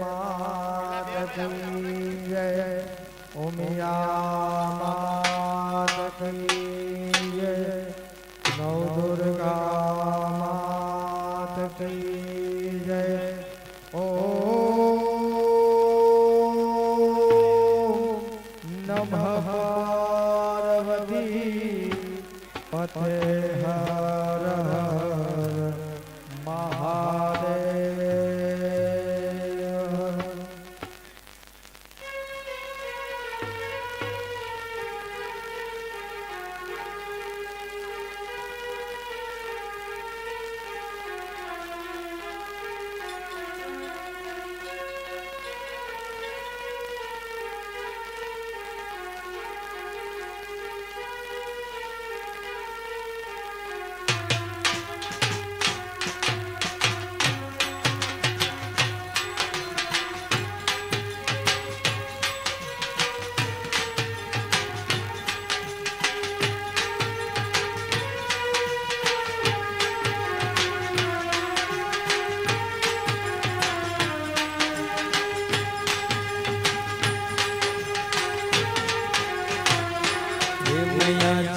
માત કી જય ઉમિયા yeah.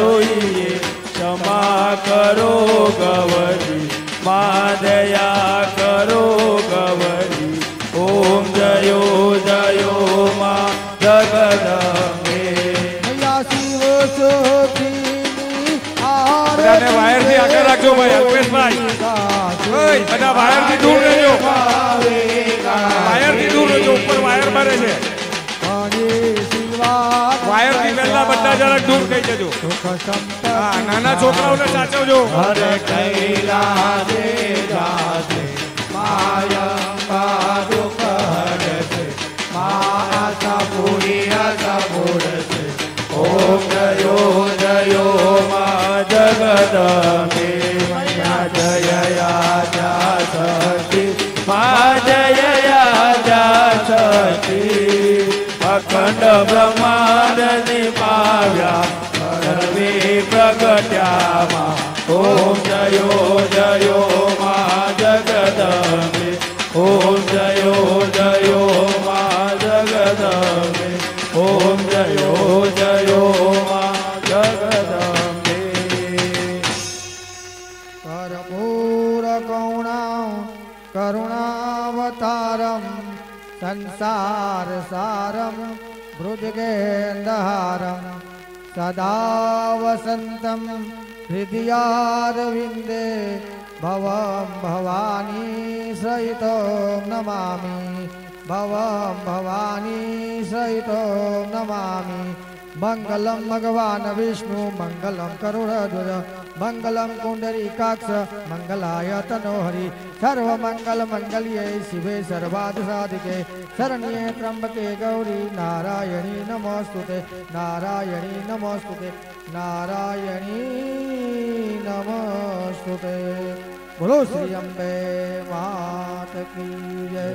સોઈએ ક્ષમા કરો ગવરી મા દયા કરો ગવરી ઓમ જયો જયો મા જગદંબે મૈયા શિવ સખીની બધાને વાયરથી આગળ રાખજો ભાઈ, અલ્પેશભાઈ. ઓય, બધા વાયરથી દૂર રહેજો. વાયરથી દૂર રહેજો ઉપર વાયર મારે છે વાયરથી પહેલા બધા જરાક દૂર થઈ જજો. નાના છોકરાઓને સાચવજો. હરે કૈલાસે જાતે માયા દુઃખ હરશે મા આશા પૂરી આશા ઓમ જયો મા જગદંબે, મૈયા જય યા સતી મા જય યા સતી અખંડ સદા वसन्तं હૃદયારવિંદે ભવમ ભવાની સહિતો નમામિ ભવમ ભવાની સહિતો નમામિ મંગલમ ભગવાન વિષ્ણુ મંગલમ કરુણધ્વજ મંગલમ કુંડરીકાક્ષ મંગલાય તનોહરિ સર્વમંગલ મંગલ્યે શિવે સર્વાદ સાધિકે શરણ્યે ત્રંબકે ગૌરી નારાયણી નમોસ્તુતે નારાયણી નમોસ્તુતે નારાયણી નમોસ્તુતે બોલો શ્રી અંબે માત કી જય